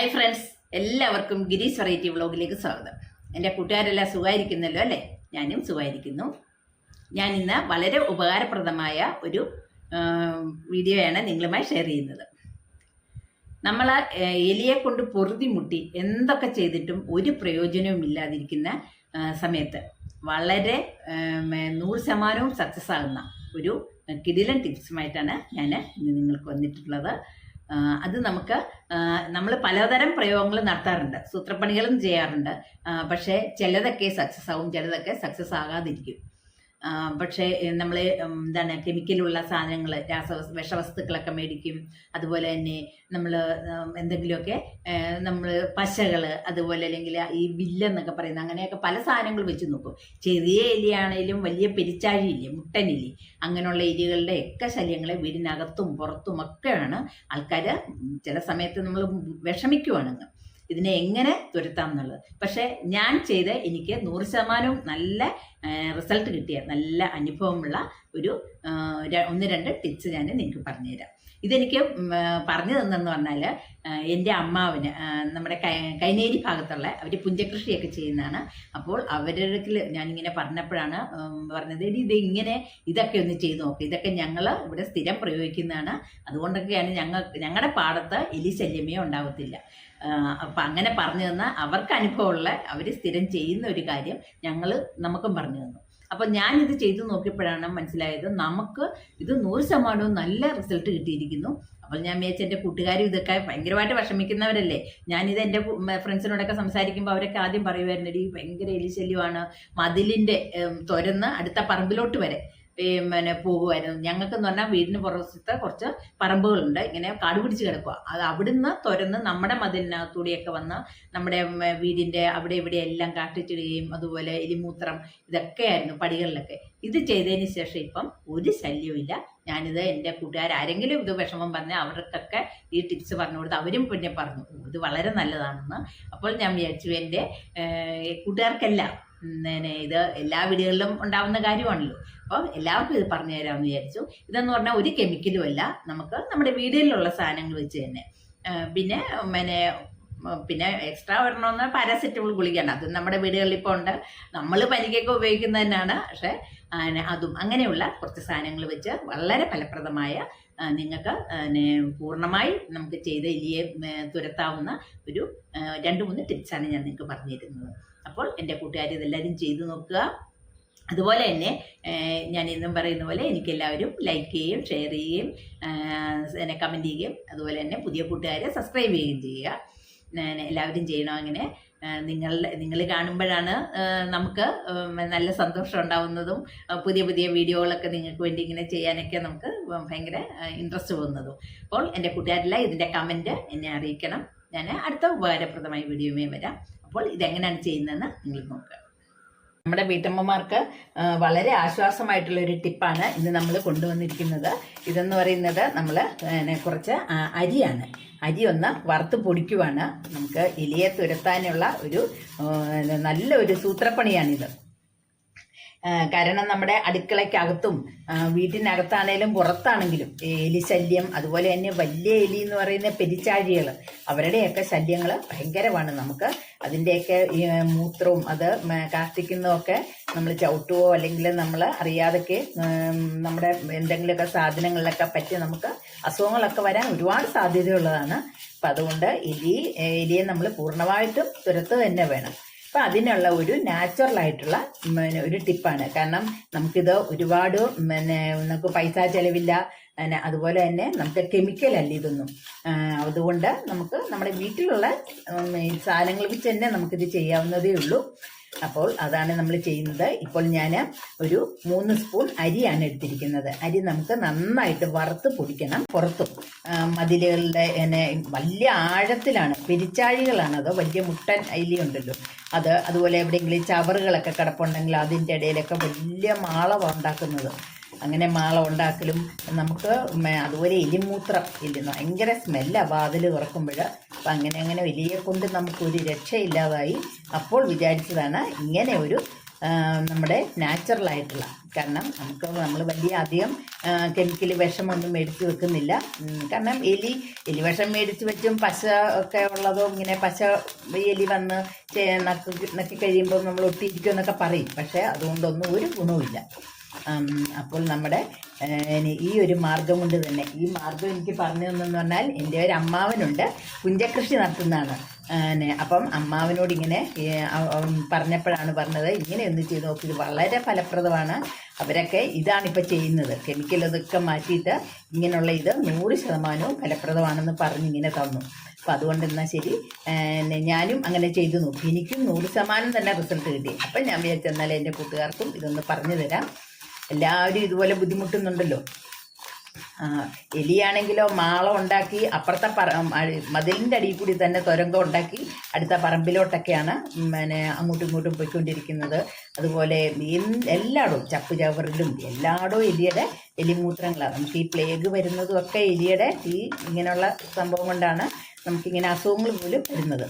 Hi friends എല്ലാവർക്കും Girish variety വ്ളോഗിലേക്ക് സ്വാഗതം. എന്റെ കൂട്ടുകാരെല്ലാം സുഖമായിരിക്കുന്നല്ലോ അല്ലേ? ഞാനും സുഖമായിരിക്കുന്നു. ഞാൻ ഇന്ന് വളരെ ഉപകാരപ്രദമായ ഒരു വീഡിയോയാണ് നിങ്ങളുമായി ഷെയർ ചെയ്യുന്നത്. നമ്മൾ എലിയെ കൊണ്ട് പൊറുതി മുട്ടി എന്തൊക്കെ ചെയ്തിട്ടും ഒരു പ്രയോജനവും ഇല്ലാതിരിക്കുന്ന സമയത്ത് വളരെ നൂറ് ശതമാനവും സക്സസ് ആകുന്ന ഒരു കിടിലൻ ടിപ്സുമായിട്ടാണ് ഞാൻ ഇന്ന് നിങ്ങൾക്ക് വന്നിട്ടുള്ളത്. അത് നമുക്ക് നമ്മൾ പലതരം പ്രയോഗങ്ങൾ നടത്താറുണ്ട്. സൂത്രപ്പണികളും ചെയ്യാറുണ്ട്. പക്ഷേ ചിലതൊക്കെ സക്സസ് ആവും ചിലതൊക്കെ സക്സസ് ആകാതിരിക്കും. പക്ഷേ നമ്മൾ എന്താണ് കെമിക്കലുള്ള സാധനങ്ങൾ രാസ വിഷവസ്തുക്കളൊക്കെ മേടിക്കും. അതുപോലെ തന്നെ നമ്മൾ എന്തെങ്കിലുമൊക്കെ നമ്മൾ പശകൾ അതുപോലെ അല്ലെങ്കിൽ ഈ വില്ലെന്നൊക്കെ പറയുന്ന അങ്ങനെയൊക്കെ പല സാധനങ്ങൾ വെച്ച് നോക്കും. ചെറിയ എലിയാണേലും വലിയ പെരിച്ചാഴിയില്ലേ മുട്ടനില്ലേ അങ്ങനെയുള്ള എലികളുടെ ഒക്കെ ശല്യങ്ങളെ വീടിനകത്തും പുറത്തും ഒക്കെയാണ് ആൾക്കാർ ചില സമയത്ത് നമ്മൾ വിഷമിക്കുവാണങ്ങ് ഇതിനെ എങ്ങനെ തുരത്താം എന്നുള്ളത്. പക്ഷേ ഞാൻ ചെയ്ത് എനിക്ക് നൂറ് ശതമാനവും നല്ല റിസൾട്ട് കിട്ടിയ നല്ല അനുഭവമുള്ള ഒരു ഒന്ന് രണ്ട് ടിപ്സ് ഞാൻ നിങ്ങൾക്ക് പറഞ്ഞുതരാം. ഇതെനിക്ക് പറഞ്ഞു തന്നെന്ന് പറഞ്ഞാൽ എന്റെ അമ്മാവിന് നമ്മുടെ കൈനേരി ഭാഗത്തുള്ള അവർ പുഞ്ചകൃഷിയൊക്കെ ചെയ്യുന്നതാണ്. അപ്പോൾ അവരുടെ ഞാനിങ്ങനെ പറഞ്ഞപ്പോഴാണ് പറഞ്ഞത് എടി ഇത് ഇങ്ങനെ ഇതൊക്കെ ഒന്ന് ചെയ്ത് നോക്ക്. ഇതൊക്കെ ഞങ്ങൾ ഇവിടെ സ്ഥിരം പ്രയോഗിക്കുന്നതാണ്. അതുകൊണ്ടൊക്കെയാണ് ഞങ്ങൾ ഞങ്ങളുടെ പാടത്ത് എലി ശല്യമേ ഉണ്ടാവത്തില്ല. അപ്പം അങ്ങനെ പറഞ്ഞു തന്ന അവർക്ക് അനുഭവമുള്ള അവർ സ്ഥിരം ചെയ്യുന്ന ഒരു കാര്യം ഞങ്ങൾ നമുക്കും പറഞ്ഞു തന്നു. അപ്പം ഇത് ചെയ്തു നോക്കിയപ്പോഴാണ് മനസ്സിലായത് നമുക്ക് ഇത് നൂറ് ശതമാനവും നല്ല റിസൾട്ട് കിട്ടിയിരിക്കുന്നു. അപ്പോൾ ഞാൻ വിചാരിച്ച എന്റെ കൂട്ടുകാരും ഇതൊക്കെ ഭയങ്കരമായിട്ട് വിഷമിക്കുന്നവരല്ലേ? ഞാനിത് എന്റെ ഫ്രണ്ട്സിനോടൊക്കെ സംസാരിക്കുമ്പോൾ അവരൊക്കെ ആദ്യം പറയുമായിരുന്നു ഈ ഭയങ്കര എലിശല്യമാണ്. മതിലിന്റെ തുരന്ന് അടുത്ത പറമ്പിലോട്ട് വരെ. പിന്നെ പോകുമായിരുന്നു ഞങ്ങൾക്കെന്ന് പറഞ്ഞാൽ വീടിന് പുറത്ത് കുറച്ച് പറമ്പുകളുണ്ട്. ഇങ്ങനെ കാട് പിടിച്ച് കിടക്കുക അത് അവിടുന്ന് തുരന്ന് നമ്മുടെ മതിലിനകത്തൂടെയൊക്കെ വന്ന് നമ്മുടെ വീടിന്റെ അവിടെ ഇവിടെ എല്ലാം കാട്ടിച്ചിടുകയും അതുപോലെ എലിമൂത്രം ഇതൊക്കെയായിരുന്നു പടികളിലൊക്കെ. ഇത് ചെയ്തതിന് ശേഷം ഇപ്പം ഒരു ശല്യവുമില്ല ഞാനിത് എന്റെ കൂട്ടുകാർ ആരെങ്കിലും ഇത് വിഷമം പറഞ്ഞാൽ അവർക്കൊക്കെ ഈ ടിപ്സ് പറഞ്ഞു കൊടുത്ത് അവരും പിന്നെ പറഞ്ഞു. ഇത് വളരെ നല്ലതാണെന്ന്. അപ്പോൾ ഞാൻ വിചാരിച്ചു എന്റെ കൂട്ടുകാർക്കെല്ലാം പിന്നെ ഇത് എല്ലാ വീടുകളിലും ഉണ്ടാവുന്ന കാര്യമാണല്ലോ. അപ്പം എല്ലാവർക്കും ഇത് പറഞ്ഞു തരാമെന്ന് വിചാരിച്ചു. ഇതെന്ന് പറഞ്ഞാൽ ഒരു കെമിക്കലും അല്ല. നമുക്ക് നമ്മുടെ വീടുകളിലുള്ള സാധനങ്ങൾ വെച്ച് തന്നെ. പിന്നെ പിന്നെ പിന്നെ എക്സ്ട്രാ വരണമെന്ന് പാരാസെറ്റമോൾ ഗുളികയാണ്. അത് നമ്മുടെ വീടുകളിൽ ഇപ്പോൾ ഉണ്ട്. നമ്മൾ പനിക്കൊക്കെ ഉപയോഗിക്കുന്നത് തന്നെയാണ് പക്ഷേ അതും അങ്ങനെയുള്ള കുറച്ച് സാധനങ്ങൾ വെച്ച് വളരെ ഫലപ്രദമായ നിങ്ങൾക്ക് പൂർണമായി നമുക്ക് ചെയ്ത് എലിയെ തുരത്താവുന്ന ഒരു രണ്ട് മൂന്ന് ടിപ്സാണ് ഞാൻ നിങ്ങൾക്ക് പറഞ്ഞു തരുന്നത്. അപ്പോൾ എന്റെ കൂട്ടുകാർ ഇതെല്ലാവരും ചെയ്തു നോക്കുക. അതുപോലെ തന്നെ ഞാൻ ഇന്നും പറയുന്ന പോലെ എനിക്ക് എല്ലാവരും ലൈക്ക് ചെയ്യുകയും ഷെയർ ചെയ്യുകയും എന്നെ കമന്റ് ചെയ്യുകയും അതുപോലെ തന്നെ പുതിയ കൂട്ടുകാരെ സബ്സ്ക്രൈബ് ചെയ്യുകയും ചെയ്യുക. എല്ലാവരും ചെയ്യണം അങ്ങനെ? നിങ്ങളുടെ നിങ്ങൾ കാണുമ്പോഴാണ് നമുക്ക് നല്ല സന്തോഷം ഉണ്ടാവുന്നതും പുതിയ പുതിയ വീഡിയോകളൊക്കെ നിങ്ങൾക്ക് വേണ്ടി ഇങ്ങനെ ചെയ്യാനൊക്കെ നമുക്ക് ഭയങ്കര ഇൻട്രസ്റ്റ് പോകുന്നതും. അപ്പോൾ എന്റെ കൂട്ടുകാരെല്ലാം ഇതിന്റെ കമന്റ് എന്നെ അറിയിക്കണം. ഞാൻ അടുത്ത ഉപകാരപ്രദമായ വീഡിയോയുമേ വരാം. അപ്പോൾ ഇതെങ്ങനെയാണ് ചെയ്യുന്നതെന്ന് നിങ്ങൾ നോക്കുക. നമ്മുടെ വീട്ടമ്മമാർക്ക് വളരെ ആശ്വാസമായിട്ടുള്ള ഒരു ടിപ്പാണ് ഇന്ന് നമ്മൾ കൊണ്ടുവന്നിരിക്കുന്നത്. ഇതെന്ന് പറയുന്നത് നമ്മൾ കുറച്ച് അരിയാണ്. അരി ഒന്ന് വറുത്ത് പൊടിക്കുവാണ്. നമുക്ക് ഇലയെ തുരത്താനുള്ള ഒരു നല്ല ഒരു സൂത്രപ്പണിയാണിത്. കാരണം നമ്മുടെ അടുക്കളയ്ക്കകത്തും വീട്ടിനകത്താണേലും പുറത്താണെങ്കിലും എലി ശല്യം അതുപോലെ തന്നെ വലിയ എലി എന്ന് പറയുന്ന പെരിച്ചാഴികൾ അവരുടെയൊക്കെ ശല്യങ്ങൾ ഭയങ്കരമാണ്. നമുക്ക് അതിന്റെയൊക്കെ മൂത്രവും അത് കാർത്തിക്കുന്നതൊക്കെ നമ്മൾ ചവിട്ടുവോ അല്ലെങ്കിൽ നമ്മൾ അറിയാതൊക്കെ നമ്മുടെ എന്തെങ്കിലുമൊക്കെ സാധനങ്ങളിലൊക്കെ പറ്റി നമുക്ക് അസുഖങ്ങളൊക്കെ വരാൻ ഒരുപാട് സാധ്യതയുള്ളതാണ്. അപ്പം അതുകൊണ്ട് എലി എലിയെ നമ്മൾ പൂർണമായിട്ടും തുരത്ത് തന്നെ വേണം. അപ്പം അതിനുള്ള ഒരു നാച്ചുറൽ ആയിട്ടുള്ള പിന്നെ ഒരു ടിപ്പാണ്. കാരണം നമുക്കിത് ഒരുപാട് പിന്നെ നമുക്ക് പൈസ ചെലവില്ല. പിന്നെ അതുപോലെ തന്നെ നമുക്ക് കെമിക്കൽ അല്ല ഇതൊന്നും? അതുകൊണ്ട് നമുക്ക് നമ്മുടെ വീട്ടിലുള്ള സാധനങ്ങൾ വെച്ച് തന്നെ നമുക്കിത് ചെയ്യാവുന്നതേ ഉള്ളൂ. അപ്പോൾ അതാണ് നമ്മൾ ചെയ്യുന്നത്. ഇപ്പോൾ ഞാൻ ഒരു മൂന്ന് സ്പൂൺ അരിയാണ് എടുത്തിരിക്കുന്നത്. അരി നമുക്ക് നന്നായിട്ട് വറുത്ത് പൊടിക്കണം. പുറത്തും. മതിലുകളുടെ എന്നെ വലിയ ആഴത്തിലാണ്. പെരിച്ചാഴികളാണ് അതോ വലിയ മുട്ടൻ അയിലി ഉണ്ടല്ലോ. അത് അതുപോലെ എവിടെയെങ്കിലും ചവറുകളൊക്കെ കിടപ്പുണ്ടെങ്കിൽ അതിന്റെ ഇടയിലൊക്കെ വലിയ മാളവ ഉണ്ടാക്കുന്നത്. അങ്ങനെ മാള ഉണ്ടാക്കലും. നമുക്ക് അതുപോലെ എലിമൂത്രം എലി ഭയങ്കര സ്മെല്ലാണ് വാതിൽ തുറക്കുമ്പോൾ അപ്പം അങ്ങനെ അങ്ങനെ എലിയെ കൊണ്ട് നമുക്കൊരു രക്ഷയില്ലാതായി. അപ്പോൾ വിചാരിച്ചതാണ് ഇങ്ങനെ ഒരു നമ്മുടെ നാച്ചുറലായിട്ടുള്ള കാരണം നമുക്ക് നമ്മൾ വലിയ അധികം കെമിക്കൽ വിഷമൊന്നും മേടിച്ച് വെക്കുന്നില്ല. കാരണം എലി എലി വിഷം മേടിച്ച് വെച്ചും പശ ഒക്കെ ഉള്ളതോ ഇങ്ങനെ പശ എലി വന്ന് നക്കി നക്കി കഴിയുമ്പോൾ നമ്മൾ ഒട്ടിയിരിക്കും എന്നൊക്കെ പറയും. പക്ഷേ അതുകൊണ്ടൊന്നും ഒരു ഗുണവുമില്ല. അപ്പോൾ നമ്മുടെ ഈ ഒരു മാർഗം കൊണ്ട് തന്നെ ഈ മാർഗം എനിക്ക് പറഞ്ഞു തന്നെന്ന് പറഞ്ഞാൽ എന്റെ ഒരു അമ്മാവനുണ്ട് പുഞ്ചകൃഷി നടത്തുന്നതാണ്. അപ്പം അമ്മാവനോട് ഇങ്ങനെ പറഞ്ഞപ്പോഴാണ് പറഞ്ഞത് ഇങ്ങനെ ഒന്ന് ചെയ്ത് നോക്കി ഇത് വളരെ ഫലപ്രദമാണ് അവരൊക്കെ ഇതാണ് ഇപ്പോൾ ചെയ്യുന്നത് കെമിക്കൽ ഇതൊക്കെ മാറ്റിയിട്ട് ഇങ്ങനെയുള്ള ഇത് നൂറ് ശതമാനവും ഫലപ്രദമാണെന്ന് പറഞ്ഞ് ഇങ്ങനെ തന്നു. അപ്പം അതുകൊണ്ട് എന്നാൽ ശരി ഞാനും അങ്ങനെ ചെയ്തു നോക്കി എനിക്കും നൂറ് ശതമാനം തന്നെ റിസൾട്ട് കിട്ടി. അപ്പം ഞാൻ വിചാരിച്ചെന്നാൽ എന്റെ കൂട്ടുകാർക്കും ഇതൊന്ന് പറഞ്ഞു തരാം. എല്ലാവരും ഇതുപോലെ ബുദ്ധിമുട്ടുന്നുണ്ടല്ലോ. എലിയാണെങ്കിലോ മാളം ഉണ്ടാക്കി അപ്പുറത്തെ പറ മതിലിന്റെ അടിയിൽ കൂടി തന്നെ തുരങ്കം ഉണ്ടാക്കി അടുത്ത പറമ്പിലോട്ടൊക്കെയാണ് പിന്നെ അങ്ങോട്ടും ഇങ്ങോട്ടും പോയിക്കൊണ്ടിരിക്കുന്നത്. അതുപോലെ എല്ലായിടവും ചപ്പ് ചവറിലും എല്ലായിടവും എലിയുടെ എലിമൂത്രങ്ങളാണ്. നമുക്ക് ഈ പ്ലേഗ് വരുന്നതും ഒക്കെ എലിയുടെ ഈ ഇങ്ങനെയുള്ള സംഭവം കൊണ്ടാണ് നമുക്കിങ്ങനെ അസുഖങ്ങൾ പോലും വരുന്നത്.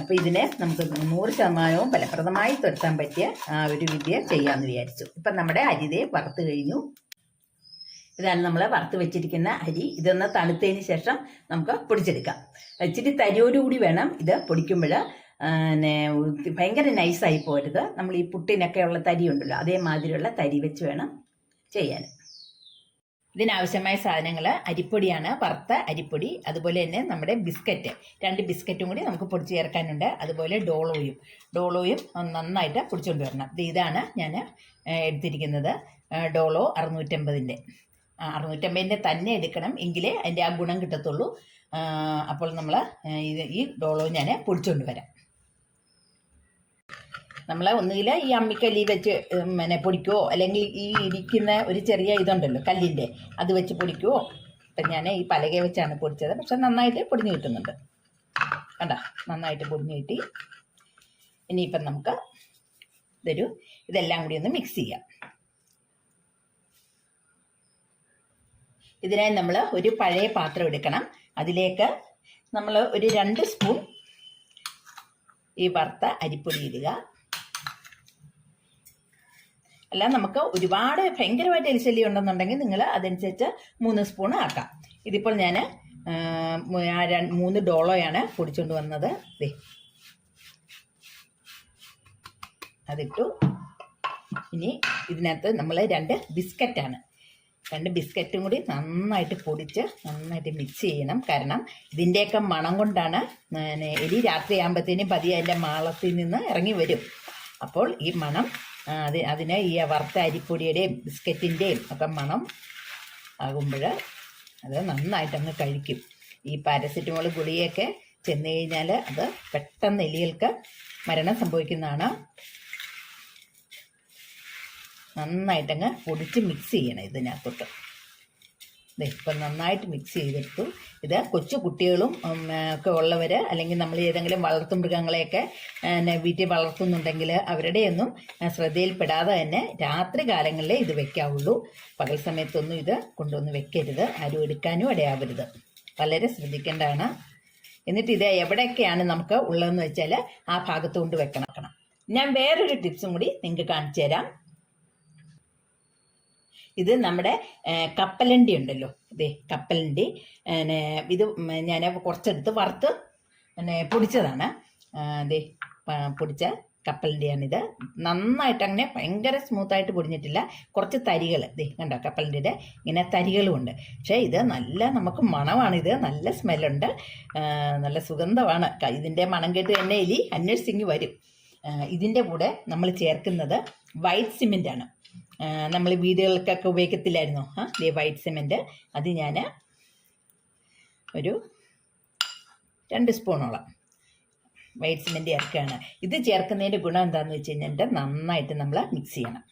അപ്പോൾ ഇതിനെ നമുക്ക് നൂറ് ശതമാനവും ഫലപ്രദമായി തുരത്താൻ പറ്റിയ ആ ഒരു വിദ്യ ചെയ്യാമെന്ന് വിചാരിച്ചു. ഇപ്പം നമ്മുടെ അരിതയെ വറുത്ത് കഴിഞ്ഞു. ഇതാണ് നമ്മൾ വറുത്ത് വെച്ചിരിക്കുന്ന അരി. ഇതൊന്ന് തണുത്തതിന് ശേഷം നമുക്ക് പൊടിച്ചെടുക്കാം. ഇച്ചിരി തരിയോടുകൂടി വേണം ഇത് പൊടിക്കുമ്പോൾ. പിന്നെ ഭയങ്കര നൈസായി പോരുത്. നമ്മൾ ഈ പുട്ടിനൊക്കെയുള്ള തരി ഉണ്ടല്ലോ അതേമാതിരിയുള്ള തരി വെച്ച് വേണം ചെയ്യാൻ. ഇതിനാവശ്യമായ സാധനങ്ങൾ അരിപ്പൊടിയാണ് വറുത്ത അരിപ്പൊടി അതുപോലെ തന്നെ നമ്മുടെ ബിസ്ക്കറ്റ്. രണ്ട് ബിസ്ക്കറ്റും കൂടി നമുക്ക് പൊടിച്ച് ചേർക്കാനുണ്ട്. അതുപോലെ ഡോളോയും ഡോളോയും നന്നായിട്ട് പൊടിച്ചുകൊണ്ട് വരണം. ഇത് ഇതാണ് ഞാൻ എടുത്തിരിക്കുന്നത്. ഡോളോ അറുന്നൂറ്റമ്പതിന്റെ. അറുന്നൂറ്റമ്പതിന്റെ തന്നെ എടുക്കണം എങ്കിലേ അതിന്റെ ആ ഗുണം കിട്ടത്തുള്ളൂ. അപ്പോൾ നമ്മൾ ഈ ഡോളോ ഞാൻ പൊടിച്ചുകൊണ്ട് വരാം. നമ്മൾ ഒന്നുകിൽ ഈ അമ്മിക്കല്ലി വെച്ച് പിന്നെ പൊടിക്കുവോ? അല്ലെങ്കിൽ ഈ ഇരിക്കുന്ന ഒരു ചെറിയ ഇതുണ്ടല്ലോ കല്ലിന്റെ അത് വെച്ച് പൊടിക്കുവോ? ഇപ്പം ഞാൻ ഈ പലക വെച്ചാണ് പൊടിച്ചത്. പക്ഷെ നന്നായിട്ട് പൊടിഞ്ഞ് കിട്ടുന്നുണ്ട്. കണ്ട? നന്നായിട്ട് പൊടിഞ്ഞ് കിട്ടി. ഇനിയിപ്പം നമുക്ക് ഇതൊരു ഇതെല്ലാം കൂടി ഒന്ന് മിക്സ് ചെയ്യാം. ഇതിനായി നമ്മൾ ഒരു പഴയ പാത്രം എടുക്കണം. അതിലേക്ക് നമ്മൾ ഒരു രണ്ട് സ്പൂൺ ഈ വറുത്ത അരിപ്പൊടി ഇടുക. അല്ല നമുക്ക് ഒരുപാട് ഭയങ്കരമായിട്ട് എലിശല്യം ഉണ്ടെന്നുണ്ടെങ്കിൽ നിങ്ങൾ അതനുസരിച്ച് മൂന്ന് സ്പൂൺ ആക്കാം. ഇതിപ്പോൾ ഞാൻ മൂന്ന് ഡോളോയാണ് പൊടിച്ചുകൊണ്ട് വന്നത്. ദേ. അതിട്ടു. ഇനി ഇതിനകത്ത് നമ്മൾ രണ്ട് ബിസ്ക്കറ്റാണ്. രണ്ട് ബിസ്ക്കറ്റും കൂടി നന്നായിട്ട് പൊടിച്ച് നന്നായിട്ട് മിക്സ് ചെയ്യണം. കാരണം ഇതിന്റെയൊക്കെ മണം കൊണ്ടാണ് എലി രാത്രിയാകുമ്പോഴത്തേനും പതിയെ അതിന്റെ മാളത്തിൽ നിന്ന് ഇറങ്ങി വരും. അപ്പോൾ ഈ മണം അത് അതിന് ഈ വറുത്ത അരിപ്പൊടിയുടെയും ബിസ്ക്കറ്റിന്റെയും ഒക്കെ മണം ആകുമ്പോൾ അത് നന്നായിട്ട് അങ്ങ് കഴിക്കും. ഈ പാരസെറ്റമോൾ ഗുളിയൊക്കെ ചെന്ന് കഴിഞ്ഞാൽ അത് പെട്ടെന്ന് എലികൾക്ക് മരണം സംഭവിക്കുന്നതാണ്. നന്നായിട്ടങ്ങ് പൊടിച്ച് മിക്സ് ചെയ്യണം ഇതിനകത്തോട്ട്. ഇപ്പം നന്നായിട്ട് മിക്സ് ചെയ്തെടുത്തു. ഇത് കൊച്ചു കുട്ടികളും ഒക്കെ ഉള്ളവർ അല്ലെങ്കിൽ നമ്മൾ ഏതെങ്കിലും വളർത്തു മൃഗങ്ങളെയൊക്കെ വീട്ടിൽ വളർത്തുന്നുണ്ടെങ്കിൽ അവരുടെയൊന്നും ശ്രദ്ധയിൽപ്പെടാതെ തന്നെ രാത്രി കാലങ്ങളിലേ ഇത് വെക്കാവുള്ളൂ. പകൽ സമയത്തൊന്നും ഇത് കൊണ്ടുവന്ന് വെക്കരുത്. ആരും എടുക്കാനും ഇടയാവരുത്. വളരെ ശ്രദ്ധിക്കേണ്ടതാണ്. എന്നിട്ട് ഇത് എവിടെയൊക്കെയാണ് നമുക്ക് ഉള്ളതെന്ന് വെച്ചാൽ ആ ഭാഗത്ത് കൊണ്ട് വെക്കണം. ഞാൻ വേറൊരു ടിപ്സും കൂടി നിങ്ങൾക്ക് കാണിച്ചു തരാം. ഇത് നമ്മുടെ കപ്പലണ്ടി ഉണ്ടല്ലോ. ഇതേ കപ്പലണ്ടി. ഇത് ഞാൻ കുറച്ചെടുത്ത് വറുത്ത് പിന്നെ പൊടിച്ചതാണ്. അതെ പൊടിച്ച കപ്പലണ്ടിയാണിത്. നന്നായിട്ട് അങ്ങനെ ഭയങ്കര സ്മൂത്തായിട്ട് പൊടിഞ്ഞിട്ടില്ല. കുറച്ച് തരികൾ ദേ കണ്ടോ കപ്പലണ്ടിയുടെ ഇങ്ങനെ തരികളുമുണ്ട് പക്ഷേ ഇത് നല്ല നമുക്ക് മണമാണിത്. നല്ല സ്മെല്ലുണ്ട്. നല്ല സുഗന്ധമാണ്. ഇതിന്റെ മണം കേട്ട് തന്നെ എലി അന്വേഷിച്ചിങ്ങി വരും. ഇതിന്റെ കൂടെ നമ്മൾ ചേർക്കുന്നത് വൈറ്റ് സിമെന്റ് ആണ് നമ്മൾ വീടുകൾക്കൊക്കെ ഉപയോഗിക്കത്തില്ലായിരുന്നു? ആ ദേ വൈറ്റ് സിമെന്റ് അത് ഞാൻ ഒരു രണ്ട് സ്പൂണോളം വൈറ്റ് സിമെന്റ് ചേർക്കുകയാണ്. ഇത് ചേർക്കുന്നതിന്റെ ഗുണം എന്താണെന്ന് വെച്ച് കഴിഞ്ഞാൽ നന്നായിട്ട് നമ്മൾ മിക്സ് ചെയ്യണം.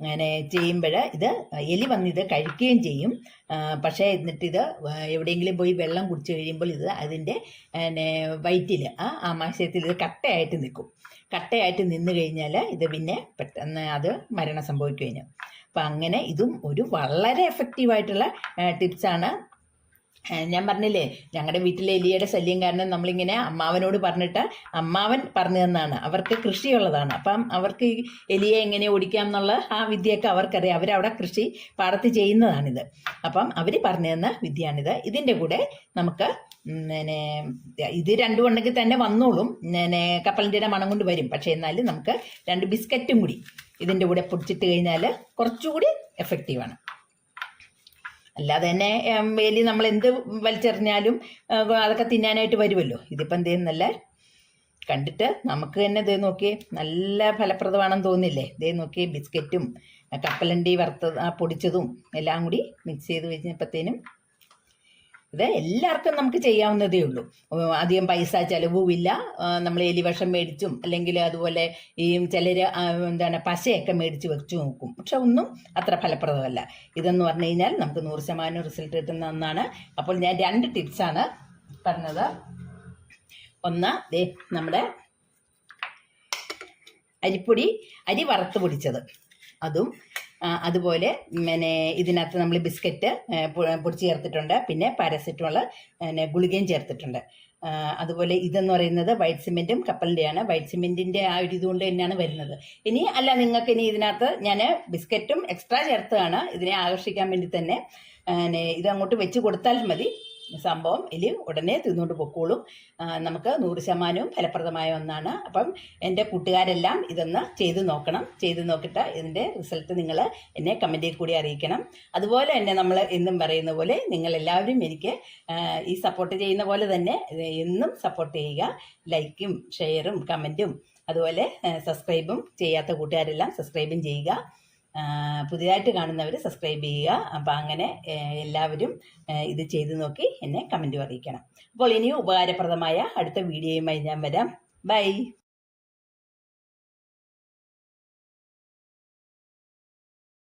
അങ്ങനെ ചെയ്യുമ്പോൾ ഇത് എലി വന്ന് ഇത് കഴിക്കുകയും ചെയ്യും പക്ഷേ എന്നിട്ട് ഇത് എവിടെയെങ്കിലും പോയി വെള്ളം കുടിച്ചു കഴിയുമ്പോൾ ഇത് അതിന്റെ പിന്നെ വയറ്റിൽ ആ ആമാശയത്തിൽ ഇത് കട്ടയായിട്ട് നിൽക്കും. കട്ടയായിട്ട് നിന്ന് കഴിഞ്ഞാൽ ഇത് പിന്നെ പെട്ടെന്ന് അത് മരണം സംഭവിക്കുകയും അപ്പം അങ്ങനെ ഇതും ഒരു വളരെ എഫക്റ്റീവായിട്ടുള്ള ടിപ്സാണ് ഞാൻ പറഞ്ഞില്ലേ ഞങ്ങളുടെ വീട്ടിലെ എലിയുടെ ശല്യം കാരണം നമ്മളിങ്ങനെ അമ്മാവനോട് പറഞ്ഞിട്ട് അമ്മാവൻ പറഞ്ഞു തന്നാണ്. അവർക്ക് കൃഷിയുള്ളതാണ്. അപ്പം അവർക്ക് ഈ എലിയെ എങ്ങനെ ഓടിക്കാം എന്നുള്ള ആ വിദ്യയൊക്കെ അവർക്കറിയാം. അവരവിടെ കൃഷി പാടത്ത് ചെയ്യുന്നതാണിത്. അപ്പം അവർ പറഞ്ഞു തന്ന വിദ്യയാണിത്. ഇതിന്റെ കൂടെ നമുക്ക് പിന്നെ ഇത് രണ്ടും ഉണ്ടെങ്കിൽ തന്നെ വന്നോളും. പിന്നെ കപ്പലിന്റെ മണം കൊണ്ട് വരും. പക്ഷേ എന്നാലും നമുക്ക് രണ്ട് ബിസ്ക്കറ്റും കൂടി ഇതിന്റെ കൂടെ പൊടിച്ചിട്ട് കഴിഞ്ഞാൽ കുറച്ചുകൂടി എഫക്റ്റീവാണ് അല്ലാതെ തന്നെ വേലി നമ്മൾ എന്ത് വലിച്ചെറിഞ്ഞാലും അതൊക്കെ തിന്നാനായിട്ട് വരുമല്ലോ ഇതിപ്പം എന്ത് ചെയ്യുന്നല്ല? കണ്ടിട്ട് നമുക്ക് തന്നെ ഇതേ നോക്കി നല്ല ഫലപ്രദമാണെന്ന് തോന്നില്ലേ ഇതേ നോക്കി ബിസ്ക്കറ്റും കപ്പലണ്ടി വറുത്ത ആ പൊടിച്ചതും എല്ലാം കൂടി മിക്സ് ചെയ്ത് വെച്ചപ്പോഴത്തേനും ഇത് എല്ലാവർക്കും നമുക്ക് ചെയ്യാവുന്നതേ ഉള്ളൂ. അധികം പൈസ ചിലവുമില്ല. നമ്മൾ എലിവഷം മേടിച്ചും അല്ലെങ്കിൽ അതുപോലെ ഈ ചിലർ എന്താണ് പശയൊക്കെ മേടിച്ച് വെച്ചു നോക്കും. പക്ഷെ ഒന്നും അത്ര ഫലപ്രദമല്ല. ഇതെന്ന് പറഞ്ഞു കഴിഞ്ഞാൽ നമുക്ക് നൂറ് ശതമാനം റിസൾട്ട് കിട്ടുന്ന ഒന്നാണ്. അപ്പോൾ ഞാൻ രണ്ട് ടിപ്സാണ് പറഞ്ഞത്. ഒന്ന് ദേ നമ്മുടെ അരിപ്പൊടി അരി വറുത്ത് പൊടിച്ചത്. അതും അതുപോലെ പിന്നെ ഇതിനകത്ത് നമ്മൾ ബിസ്ക്കറ്റ് പൊടിച്ച് ചേർത്തിട്ടുണ്ട്. പിന്നെ പാരസെറ്റമോൾ പിന്നെ ഗുളികയും ചേർത്തിട്ടുണ്ട്. അതുപോലെ ഇതെന്ന് പറയുന്നത് വൈറ്റ് സിമെന്റും കപ്പലിന്റെയാണ് വൈറ്റ് സിമെന്റിന്റെ ആ ഒരു ഇതുകൊണ്ട് തന്നെയാണ് വരുന്നത്. ഇനി അല്ല നിങ്ങൾക്ക് ഇനി ഇതിനകത്ത് ഞാൻ ബിസ്ക്കറ്റും എക്സ്ട്രാ ചേർത്തതാണ്. ഇതിനെ ആകർഷിക്കാൻ വേണ്ടി തന്നെ. ഇത് അങ്ങോട്ട് വെച്ച് കൊടുത്താൽ മതി. സംഭവം എലി ഉടനെ തിന്നുകൊണ്ട് പൊക്കോളും. നമുക്ക് നൂറ് ശതമാനവും ഫലപ്രദമായ ഒന്നാണ്. അപ്പം എന്റെ കൂട്ടുകാരെല്ലാം ഇതൊന്ന് ചെയ്ത് നോക്കണം. ചെയ്ത് നോക്കിയിട്ട് ഇതിന്റെ റിസൾട്ട് നിങ്ങൾ എന്നെ കമന്റിൽ കൂടി അറിയിക്കണം. അതുപോലെ തന്നെ നമ്മൾ എന്നും പറയുന്ന പോലെ നിങ്ങളെല്ലാവരും എനിക്ക് ഈ സപ്പോർട്ട് ചെയ്യുന്ന പോലെ തന്നെ എന്നും സപ്പോർട്ട് ചെയ്യുക. ലൈക്കും ഷെയറും കമന്റും അതുപോലെ സബ്സ്ക്രൈബും ചെയ്യാത്ത കൂട്ടുകാരെല്ലാം സബ്സ്ക്രൈബും ചെയ്യുക. പുതിയതായിട്ട് കാണുന്നവർ സബ്സ്ക്രൈബ് ചെയ്യുക. അപ്പം അങ്ങനെ എല്ലാവരും ഇത് ചെയ്തു നോക്കി എന്നെ കമന്റും അറിയിക്കണം. അപ്പോൾ ഇനിയും ഉപകാരപ്രദമായ അടുത്ത വീഡിയോയുമായി ഞാൻ വരാം. ബൈ